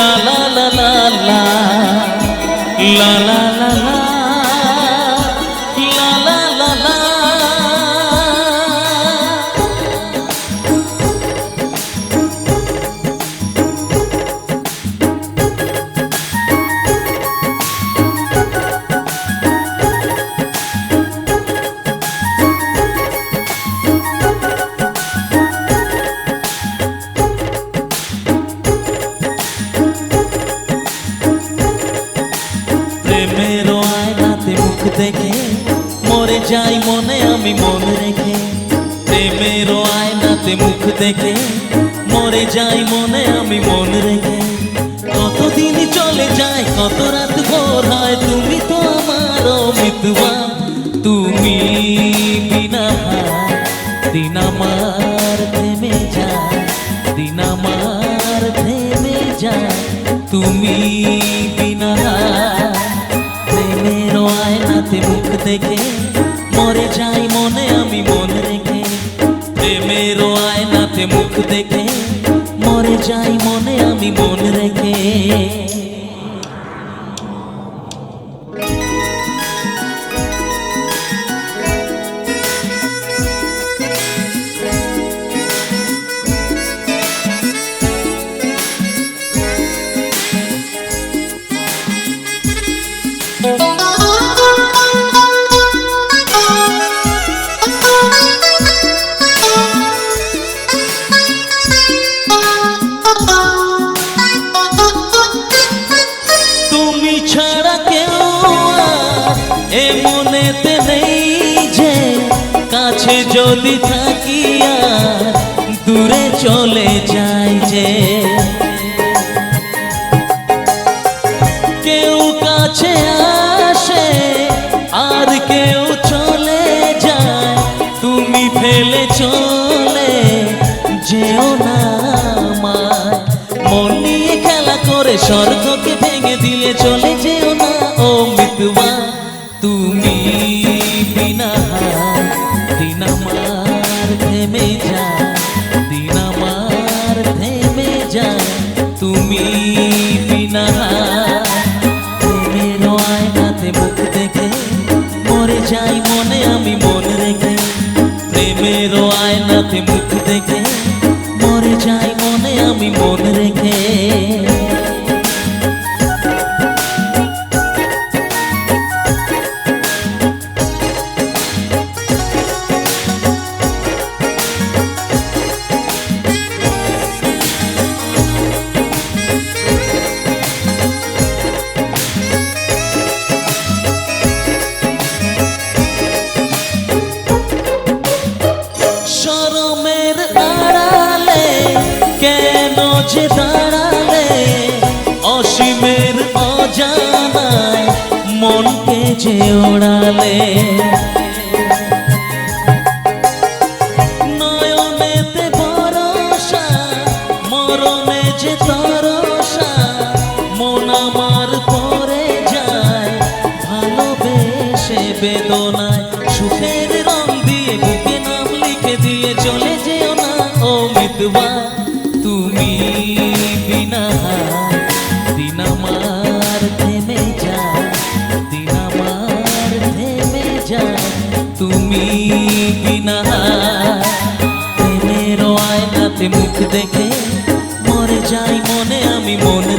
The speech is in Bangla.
la la la la la যাই মনে আমি মন রেখে প্রেমেরও আয়নাতে মুখ দেখে, মরে যাই মনে আমি মন রেখে। কতদিন চলে যায়, কত রাত ভোর হয়, তুমি তো আমার মিতুবা তুমি বিনা দিন থেমে যা দিন থেমে যা তুমি বিনা প্রেমের আয়নাতে মুখ দেখে মুখ দেখে মরে যাই মনে আমি মন তুমি ছাড়া কেউ এ মনেতে নেই যে কাছে যদি দূরে চলে যাই যে। কেউ কাছে আসে আর কেউ চলে যায়, তুমি ফেলে চলে যেও না মন খেলা করে স্বর্গকে ভেঙে দিয়ে চলে যেও না, ও মিতুয়া তুমি বিনা হার থেমে যা দিন থেমে যা। তুমি বিনা হার প্রেমের আয়নাতে মুখ দেখে মরে যাই মনে, আমি মন রেখে। প্রেমের আয়নাতে মুখ দেখে মরে যাই মনে, আমি মন রেখে। যে দাঁড়ালে অসীমের অজানায় মনকে যে ওড়ালে। নয়নেতে ভরসা, মরণে যে তরসা, মন আমার পরে যায় ভালোবেসে বেদনায় সুখের মুখ দেখে মরে যাই মনে আমি মন